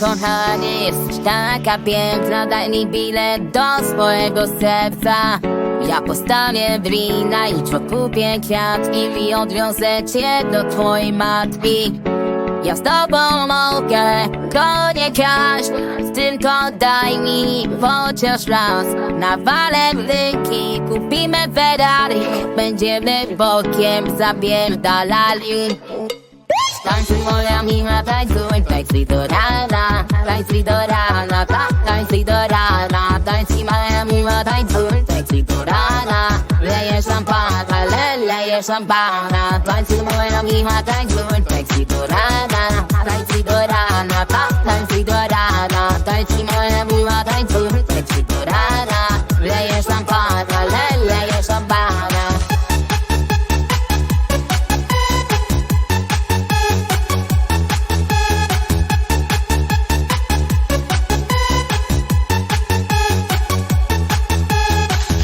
kochanie, jesteś taka piękna Daj mi bilet do swojego serca. Ja postawię wina, jutro kupię kwiat I odwiozę cię do twojej matki. Ja z tobą mogę go nie kraść Tylko daj mi chociaż raz. Nawalę rynki, kupimy Ferrari Będziemy bokiem zapierdalali Tańcuj moja miła, tańcuj, tańcuj do rana Tańcuj do rana, ta, tańcuj do rana Tańcuj moja miła, tańcuj, tańcuj do rana Leję szampana, le, leję szampana Tańcuj moja tańcuj, tańcuj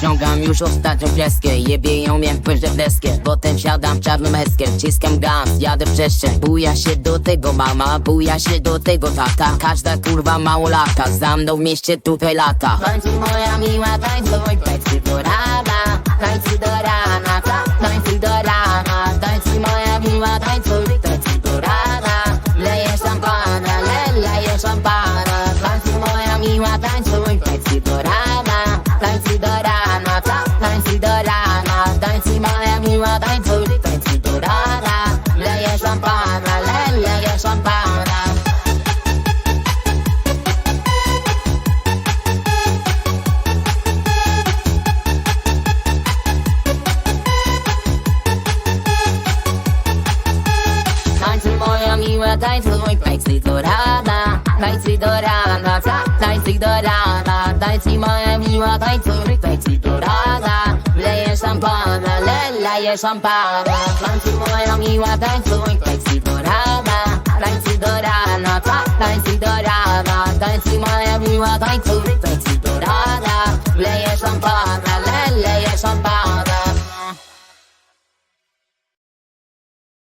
Ściągam już ostatnią kreskę. Jebie ją jak pężę w deskę. Potem siadam w czarną meskę Wciskam gaz, jadę w przestrzeń. Buja się do tego mama Buja się do tego tata. Każda kurwa mało lata Za mną w mieście tutaj lata. Tańcuj moja miła, tańcuj Tańcuj do rana Tańcuj do rana tańcuj, tańcuj do rana Tańcuj do rana, ta, tańcuj do rana Tańcuj moja miła, tańcuj, tańcuj do rana Leję szampana, le, leję szampana Tańcuj moja miła, tańcuj, tańcuj do rana Tańcuj do rana, ta, tańcuj do rana Tańcuj moja miła, tańcuj, tańcuj do rana leję szampana